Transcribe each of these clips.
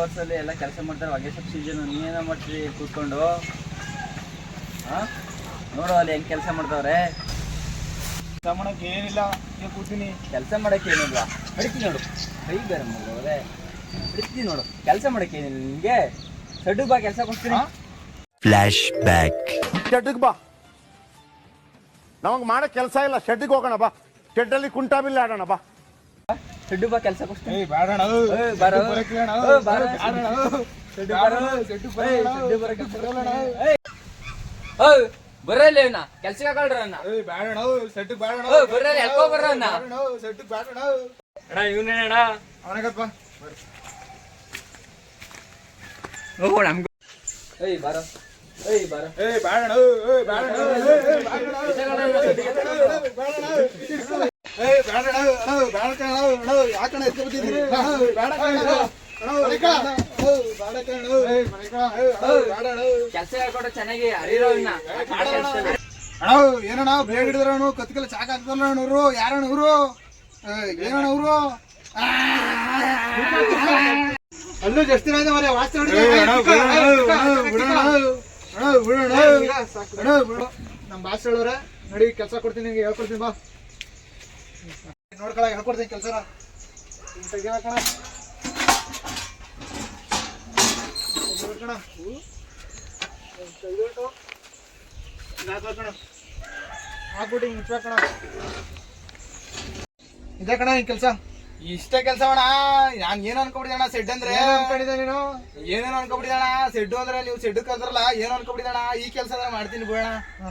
ವರ್ಷದಲ್ಲಿ ಎಲ್ಲ ಕೆಲಸ ಮಾಡ್ತಾರೆ. ಹೊಗೆ ಸ್ವಲ್ಪ ಸೀಸನ್ ನೀವೇನೋ ಮಾಡ್ತೀರಿ? ಕೂತ್ಕೊಂಡು. ನೋಡು ಅಲ್ಲಿ ಹೆಂಗೆ ಕೆಲಸ ಮಾಡ್ತಾವ್ರೆ. ಮಾಡಕ್ ಏನಿಲ್ಲ ಈಗ ಕೂತೀನಿ. ಕೆಲಸ ಮಾಡಕ್ಕೆ ಏನಿಲ್ಲ. ಹಿಡಿತೀನಿ ನೋಡು. ಕೈ ಬೇರೆ ಅವರೇ. ಹಿಡಿತೀನಿ ನೋಡು. ಕೆಲಸ ಮಾಡಕ್ಕೆ ಏನಿಲ್ಲ ನಿಮಗೆ ಸಡ್ಡು ಬಾ ಕೆಲಸ ಕೊಡ್ತೀನಿ. ಶೆಡ್ಗೆ ಬಾ. ನಮಗೆ ಮಾಡೋ ಕೆಲಸ ಇಲ್ಲ. ಶೆಡ್ಗೆ ಹೋಗೋಣ ಬಾ. ಶೆಡ್ಡಲ್ಲಿ ಕುಂಟಾಬಿಲ್ಲ ಆಡೋಣ ಬಾ. ಸಡ್ಡು ಬಾ ಕೆಲಸ ಕೊಡ್ತೀನಿ. ಸಡ್ಡು ಬೇಡ, ಬಾರೋ. ಸಡ್ಡು ಏಯ್, ಬರಲ್ಲ. ಸಡ್ಡು ಬರಕ್ಕೆ ಬರಲ್ಲಣ್ಣ. ಏಯ್. ಓಯ್, ಬರಲ್ಲ ಇವ್ನ ಕೆಲ್ಸಕ್ಕೆ ಹಾಕೊಳ್ರ ಅಣ್ಣ ಏಯ್ ಬೇಡಣ, ಸೆಟ್ಟಿಗ್ ಬೇಡಣ. ಓ, ಬರ್ರಿ, ಎಳ್ಕೊ ಬರ್ರಿ ಅಣ್ಣ. ಬೇಡಣ, ಸೆಟ್ಟಿಗ್ ಬೇಡಣ. ಅಣ್ಣ ಅವನಿಗಪ್ಪ. ಓ ನಮ್ಗೂ ಏಯ್ ಬಾರ ಏಯ್ ಬಾರೋ ಏಯ್ ಬೇಡಣ, ಏಯ್ ಬೇಡಣ, ಏಯ್ ಬೇಡಣ. ಏಯ್ ಬೇಡಣ, ಅಣ್ಣ, ಬೇಡ ಕಣ, ಅಣ್ಣ, ಯಾಕಣ್ಣ ಎತ್ಕೊಬಿಟ್ಟಿದ್ದೀರಿ? ಅಣ್ಣ, ಬೇಡ ಕಣ, ಅಣ್ಣ, ಅಣ್ಣ, ಅಣ್ಣ, ಕೆಲಸ ಚೆನ್ನಾಗಿ ಅರಿರೋ. ಅಣ್ಣ ಏನಣ್ಣ ಬೇಗ ಹಿಡಿದ್ರ ಕತ್ಕಲ್ ಕತ್ಕಲ್ಲ ಚಾಕ್ ಹಾಕ್ತಾರಲ್ಲ ಅಣ್ಣವ್ರು ಯಾರಣ್ಣ ಇವ್ರು? ಏನಣ್ಣ ಇವ್ರು? ಅಲ್ಲೂ ಜಾಸ್ತಿ ನಮ್ ಮರೆ ವಾಸ್ತು ನಮ್ಮ ಬಾಸ್ ಹೇಳೋರೆ ನಡಿ ಕೆಲಸ ಕೊಡ್ತೀನಿ ನಿಂಗೆ ಹೇಳ್ಕೊಡ್ತೀನಿ ಬಾ. ನೋಡ್ಕೊಳಕ್ ಹೇಳ್ಕೊಡ್ತೀನಿ ಕೆಲಸನ. ತೆಗಿಬೇಕಣ ಹಾಕ್ಬಿಟ್ಟು ಹಿಂಗೆ ಮುಚ್ಬೇಕಣ ಇದೆ ಕಣ ಈ ಕೆಲಸ. ಇಷ್ಟೇ ಕೆಲಸ ಅಣ್ಣ. ನಾನು ಏನು ಅನ್ಕೊಬಿಟ್ಟಿದೆ ಅಣ್ಣ ಸೆಡ್ ಅಂದ್ರೆ? ಅನ್ಕೊಂಡಿದ್ದೆ ನೀನು? ಏನೇನು ಅನ್ಕೊಬಿಟ್ಟಿದೆ ಅಣ್ಣ? ಸೆಡ್ಡು ಅಂದ್ರೆ ನೀವು ಸೆಡ್ ಕದ್ರಲ್ಲ ಏನು ಅನ್ಕೊಬಿಟ್ಟಿದೆ ಅಣ್ಣ? ಈ ಕೆಲಸ ಅಂದ್ರೆ ಮಾಡ್ತೀನಿ ಬಿಡೋಣ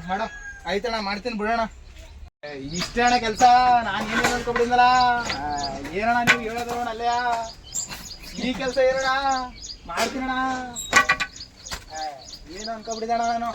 ಮಾಡ. ಆಯ್ತಣ್ಣ ಮಾಡ್ತೀನಿ ಬಿಡೋಣ ಇಷ್ಟೇ ಅಣ್ಣ ಕೆಲಸ. ನಾನು ಏನೇನು ಅನ್ಕೊಬಿಟ್ಟಿದ್ದಲ್ಲ ಏನಣ್ಣ ನೀವು ಹೇಳೋದು ಅಣ್ಣ ಅಲ್ಲೇ ಈ ಕೆಲಸ ಏನಣ್ಣ? ಮಾಡ್ತೀನಣ್ಣ. ಏನು ಅನ್ಕೊಬಿಟ್ಟಿದೆ ಅಣ್ಣ ನಾನು